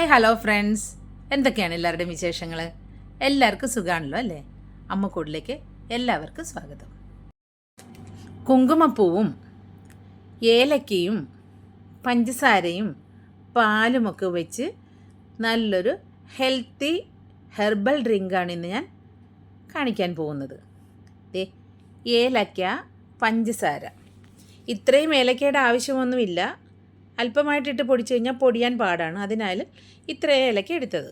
Hi hello friends എന്തൊക്കെയാണ് എല്ലാവരുടെയും വിശേഷങ്ങൾ എല്ലാവർക്കും സുഖമാണല്ലോ അല്ലേ? അമ്മക്കൂടിലേക്ക് എല്ലാവർക്കും സ്വാഗതം. കുങ്കുമപ്പൂവും ഏലക്കയും പഞ്ചസാരയും പാലുമൊക്കെ വെച്ച് നല്ലൊരു ഹെൽത്തി ഹെർബൽ ഡ്രിങ്കാണ് ഇന്ന് ഞാൻ കാണിക്കാൻ പോകുന്നത്. ദേ ഏലക്ക പഞ്ചസാര. ഇത്രയും ഏലക്കയുടെ ആവശ്യമൊന്നുമില്ല. അല്പമായിട്ടിട്ട് പൊടിച്ചു കഴിഞ്ഞാൽ പൊടിയാൻ പാടാണ്. അതിനാൽ ഇത്ര ഏലക്ക എടുത്തത്.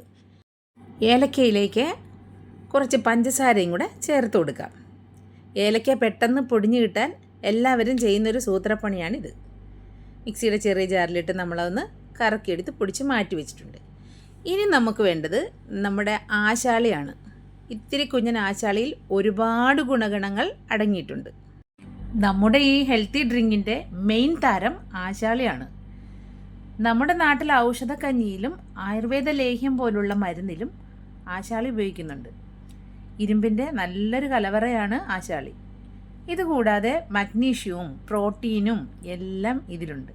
ഏലക്കയിലേക്ക് കുറച്ച് പഞ്ചസാരയും കൂടെ ചേർത്ത് കൊടുക്കാം ഏലക്ക പെട്ടെന്ന് പൊടിഞ്ഞു കിട്ടാൻ എല്ലാവരും ചെയ്യുന്നൊരു സൂത്രപ്പണിയാണിത്. മിക്സിയുടെ ചെറിയ ജാറിലിട്ട് നമ്മളതൊന്ന് കറക്കിയെടുത്ത് പൊടിച്ച് മാറ്റി വെച്ചിട്ടുണ്ട്. ഇനി നമുക്ക് വേണ്ടത് നമ്മുടെ ആശാളിയാണ്. ഇത്തിരി കുഞ്ഞൻ ആശാളിയിൽ ഒരുപാട് ഗുണഗണങ്ങൾ അടങ്ങിയിട്ടുണ്ട്. നമ്മുടെ ഈ ഹെൽത്തി ഡ്രിങ്കിന്റെ മെയിൻ താരം ആശാളിയാണ്. നമ്മുടെ നാട്ടിൽ ഔഷധക്കഞ്ഞിയിലും ആയുർവേദ ലേഹ്യം പോലുള്ള മരുന്നിലും ആശാളി ഉപയോഗിക്കുന്നുണ്ട്. ഇരുമ്പിന്റെ നല്ലൊരു കലവറയാണ് ആശാളി. ഇതുകൂടാതെ മഗ്നീഷ്യവും പ്രോട്ടീനും എല്ലാം ഇതിലുണ്ട്.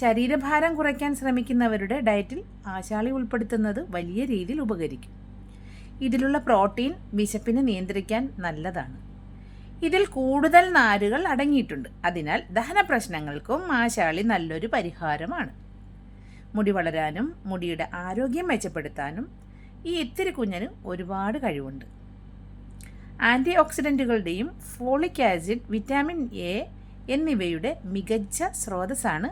ശരീരഭാരം കുറയ്ക്കാൻ ശ്രമിക്കുന്നവരുടെ ഡയറ്റിൽ ആശാളി ഉൾപ്പെടുത്തുന്നത് വലിയ രീതിയിൽ ഉപകരിക്കും. ഇതിലുള്ള പ്രോട്ടീൻ വിശപ്പിനെ നിയന്ത്രിക്കാൻ നല്ലതാണ്. ഇതിൽ കൂടുതൽ നാരുകൾ അടങ്ങിയിട്ടുണ്ട്. അതിനാൽ ദഹന പ്രശ്നങ്ങൾക്കും മാശാളി നല്ലൊരു പരിഹാരമാണ്. മുടി വളരാനും മുടിയുടെ ആരോഗ്യം മെച്ചപ്പെടുത്താനും ഈ ഇത്തിരി കുഞ്ഞിന് ഒരുപാട് കഴിവുണ്ട്. ആന്റി ഓക്സിഡന്റുകളുടെയും ഫോളിക് ആസിഡ് വിറ്റാമിൻ എ എന്നിവയുടെ മികച്ച സ്രോതസ്സാണ്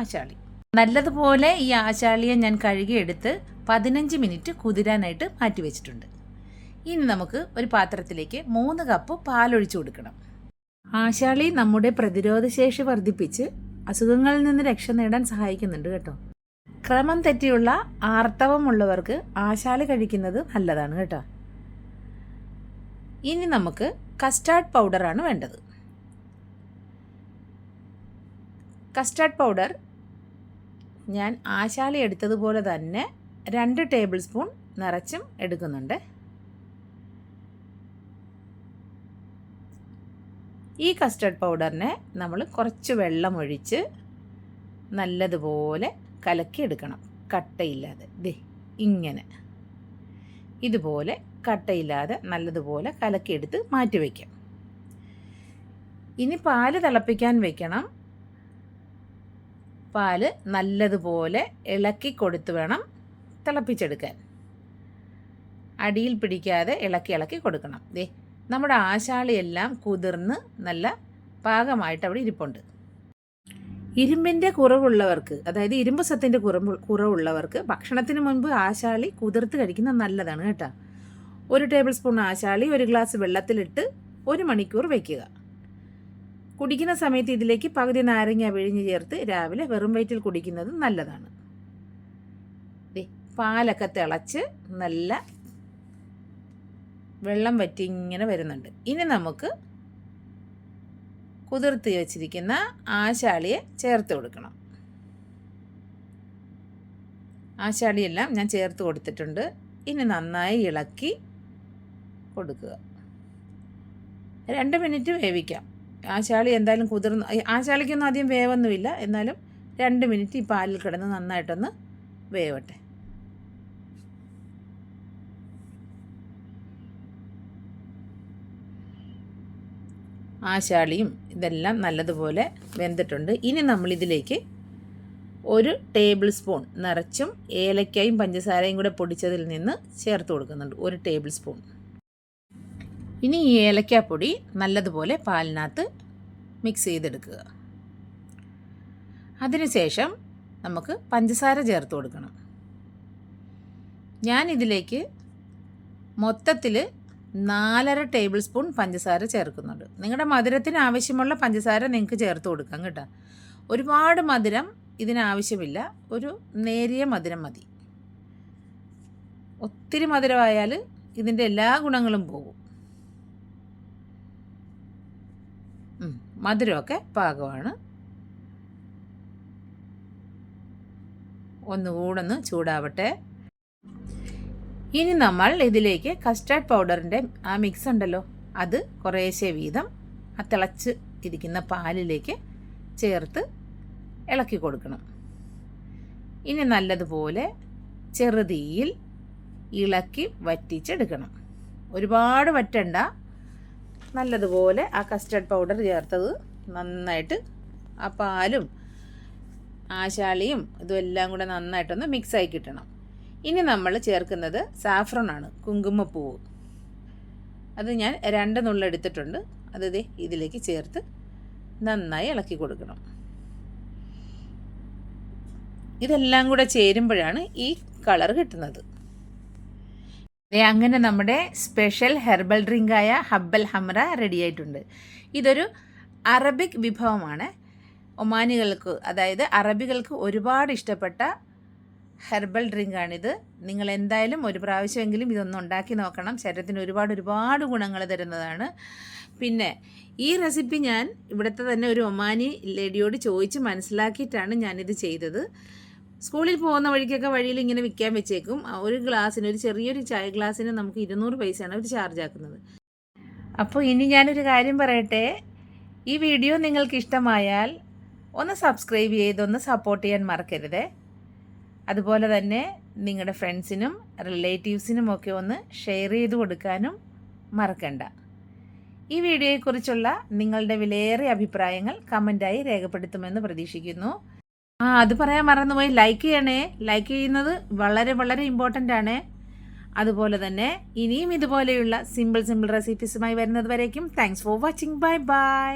ആശാളി. നല്ലതുപോലെ ഈ ആശാളിയെ ഞാൻ കഴുകിയെടുത്ത് പതിനഞ്ച് മിനിറ്റ് കുതിരാനായിട്ട് മാറ്റിവെച്ചിട്ടുണ്ട്. ഇനി നമുക്ക് ഒരു പാത്രത്തിലേക്ക് മൂന്ന് കപ്പ് പാലൊഴിച്ചു കൊടുക്കണം. ആശാളി നമ്മുടെ പ്രതിരോധശേഷി വർദ്ധിപ്പിച്ച് അസുഖങ്ങളിൽ നിന്ന് രക്ഷ നേടാൻ സഹായിക്കുന്നുണ്ട് കേട്ടോ. ക്രമം തെറ്റിയുള്ള ആർത്തവമുള്ളവർക്ക് ആശാളി കഴിക്കുന്നത് നല്ലതാണ് കേട്ടോ. ഇനി നമുക്ക് കസ്റ്റാർഡ് പൗഡറാണ് വേണ്ടത്. കസ്റ്റാർഡ് പൗഡർ ഞാൻ ആശാലി എടുത്തതുപോലെ തന്നെ രണ്ട് ടേബിൾ സ്പൂൺ നിറച്ചും എടുക്കുന്നുണ്ട്. ഈ കസ്റ്റർഡ് പൗഡറിനെ നമ്മൾ കുറച്ച് വെള്ളം ഒഴിച്ച് നല്ലതുപോലെ കലക്കിയെടുക്കണം. കട്ടയില്ലാതെ. ദേ ഇങ്ങനെ. ഇതുപോലെ കട്ടയില്ലാതെ നല്ലതുപോലെ കലക്കിയെടുത്ത് മാറ്റി വയ്ക്കാം ഇനി പാൽ തിളപ്പിക്കാൻ വെക്കണം. പാൽ നല്ലതുപോലെ ഇളക്കി കൊടുത്ത് വേണം തിളപ്പിച്ചെടുക്കാൻ. അടിയിൽ പിടിക്കാതെ ഇളക്കി ഇളക്കി കൊടുക്കണം. ദേ നമ്മുടെ ആശാളിയെല്ലാം കുതിർന്ന് നല്ല പാകമായിട്ട് അവിടെ ഇരിപ്പുണ്ട്. ഇരുമ്പിന്റെ കുറവുള്ളവർക്ക് അതായത് ഇരുമ്പ് സത്തിന്റെ കുറവ് കുറവുള്ളവർക്ക് ഭക്ഷണത്തിന് മുൻപ് ആശാളി കുതിർത്ത് കഴിക്കുന്നത് നല്ലതാണ് കേട്ടോ. ഒരു ടേബിൾ സ്പൂൺ ആശാളി ഒരു ഗ്ലാസ് വെള്ളത്തിലിട്ട് ഒരു മണിക്കൂർ വയ്ക്കുക കുടിക്കുന്ന സമയത്ത് ഇതിലേക്ക് പകുതി നാരങ്ങ വിഴിഞ്ഞ് ചേർത്ത് രാവിലെ വെറും വയറ്റിൽ കുടിക്കുന്നത് നല്ലതാണ്. പാലൊക്കെ തിളച്ച് നല്ല വെള്ളം വറ്റി ഇങ്ങനെ വരുന്നുണ്ട്. ഇനി നമുക്ക് കുതിർത്ത് വെച്ചിരിക്കുന്ന ആശാളിയെ ചേർത്ത് കൊടുക്കണം. ആശാളിയെല്ലാം ഞാൻ ചേർത്ത് കൊടുത്തിട്ടുണ്ട്. ഇനി നന്നായി ഇളക്കി കൊടുക്കുക. രണ്ട് മിനിറ്റ് വേവിക്കാം. ആശാളി എന്തായാലും കുതിർന്ന് ആശാളിക്കൊന്നും ആദ്യം വേവൊന്നുമില്ല. എന്നാലും രണ്ട് മിനിറ്റ് ഈ പാലിൽ കിടന്ന് നന്നായിട്ടൊന്ന് വേവട്ടെ. ആശാളിയും ഇതെല്ലാം നല്ലതുപോലെ വെന്തിട്ടുണ്ട്. ഇനി നമ്മളിതിലേക്ക് ഒരു ടേബിൾ സ്പൂൺ നിറച്ചും ഏലക്കായും പഞ്ചസാരയും കൂടെ പൊടിച്ചതിൽ നിന്ന് ചേർത്ത് കൊടുക്കുന്നുണ്ട്. ഒരു ടേബിൾ സ്പൂൺ. ഇനി ഈ ഏലക്കാപ്പൊടി നല്ലതുപോലെ പാലിനകത്ത് മിക്സ് ചെയ്തെടുക്കുക. അതിനുശേഷം നമുക്ക് പഞ്ചസാര ചേർത്ത് കൊടുക്കണം. ഞാനിതിലേക്ക് മൊത്തത്തിൽ നാലര ടേബിൾ സ്പൂൺ പഞ്ചസാര ചേർക്കുന്നുണ്ട്. നിങ്ങളുടെ മധുരത്തിന് ആവശ്യമുള്ള പഞ്ചസാര നിങ്ങൾക്ക് ചേർത്ത് കൊടുക്കാം കേട്ടോ. ഒരുപാട് മധുരം ഇതിനാവശ്യമില്ല. ഒരു നേരിയ മധുരം മതി. ഒത്തിരി മധുരമായാൽ ഇതിന്റെ എല്ലാ ഗുണങ്ങളും പോകും. മധുരമൊക്കെ പാകമാണ്. ഒന്നുകൂടൊന്ന് ചൂടാവട്ടെ. ഇനി നമ്മൾ ഇതിലേക്ക് കസ്റ്റാർഡ് പൗഡറിന്റെ ആ മിക്സ് ഉണ്ടല്ലോ. അത് കുറേശ്ശെ വീതം ആ തിളച്ച് ഇരിക്കുന്ന പാലിലേക്ക് ചേർത്ത് ഇളക്കി കൊടുക്കണം. ഇനി നല്ലതുപോലെ ചെറുതീയിൽ ഇളക്കി വറ്റിച്ചെടുക്കണം. ഒരുപാട് വറ്റണ്ട. നല്ലതുപോലെ ആ കസ്റ്റർഡ് പൗഡർ ചേർത്തത് നന്നായിട്ട് ആ പാലും ആശാളിയും ഇതും എല്ലാം കൂടെ നന്നായിട്ടൊന്ന് മിക്സായി കിട്ടണം. ഇനി നമ്മൾ ചേർക്കുന്നത് സാഫ്രോണാണ് കുങ്കുമപ്പൂവ്. അത് ഞാൻ രണ്ട് നുള്ളെടുത്തിട്ടുണ്ട് അത് ദേ ഇതിലേക്ക് ചേർത്ത് നന്നായി ഇളക്കി കൊടുക്കണം. ഇതെല്ലാം കൂടെ ചേരുമ്പോഴാണ് ഈ കളർ കിട്ടുന്നത്. അങ്ങനെ നമ്മുടെ സ്പെഷ്യൽ ഹെർബൽ ഡ്രിങ്കായ ഹബ്ബൽ ഹമ്ര റെഡി ആയിട്ടുണ്ട്. ഇതൊരു അറബിക് വിഭവമാണ്. ഒമാനികൾക്ക് അതായത് അറബികൾക്ക് ഒരുപാട് ഇഷ്ടപ്പെട്ട ഹെർബൽ ഡ്രിങ്കാണിത്. നിങ്ങൾ എന്തായാലും ഒരു പ്രാവശ്യമെങ്കിലും ഇതൊന്ന് ഉണ്ടാക്കി നോക്കണം. ശരീരത്തിന് ഒരുപാട് ഒരുപാട് ഗുണങ്ങൾ തരുന്നതാണ്. പിന്നെ ഈ റെസിപ്പി ഞാൻ ഇവിടുത്തെ തന്നെ ഒരു ഒമാനി ലേഡിയോട് ചോദിച്ച് മനസ്സിലാക്കിയിട്ടാണ് ഞാനിത് ചെയ്തത്. സ്കൂളിൽ പോകുന്ന വഴിക്കൊക്കെ വഴിയിൽ ഇങ്ങനെ വിൽക്കാൻ വെച്ചേക്കും. ഒരു ഗ്ലാസ്സിന് ഒരു ചെറിയൊരു ചായ ഗ്ലാസ്സിന് നമുക്ക് ഇരുന്നൂറ് പൈസയാണ് അവർ ചാർജ് ആക്കുന്നത് അപ്പോൾ ഇനി ഞാനൊരു കാര്യം പറയട്ടെ. ഈ വീഡിയോ നിങ്ങൾക്ക് ഇഷ്ടമായാൽ ഒന്ന് സബ്സ്ക്രൈബ് ചെയ്തൊന്ന് സപ്പോർട്ട് ചെയ്യാൻ മറക്കരുതേ. അതുപോലെ തന്നെ നിങ്ങളുടെ ഫ്രണ്ട്സിനും റിലേറ്റീവ്സിനും ഒക്കെ ഒന്ന് ഷെയർ ചെയ്ത് കൊടുക്കാനും മറക്കണ്ട. ഈ വീഡിയോയെക്കുറിച്ചുള്ള നിങ്ങളുടെ വിലയേറിയ അഭിപ്രായങ്ങൾ കമന്റായി രേഖപ്പെടുത്തുമെന്ന് പ്രതീക്ഷിക്കുന്നു. ആ അത് പറയാൻ മറന്നുപോയി. ലൈക്ക് ചെയ്യണേ. ലൈക്ക് ചെയ്യുന്നത് വളരെ വളരെ ഇമ്പോർട്ടന്റ് ആണ്. അതുപോലെ തന്നെ ഇനിയും ഇതുപോലെയുള്ള സിമ്പിൾ സിമ്പിൾ റെസിപ്പീസുമായി വരുന്നത് വരേക്കും. Thanks for watching bye bye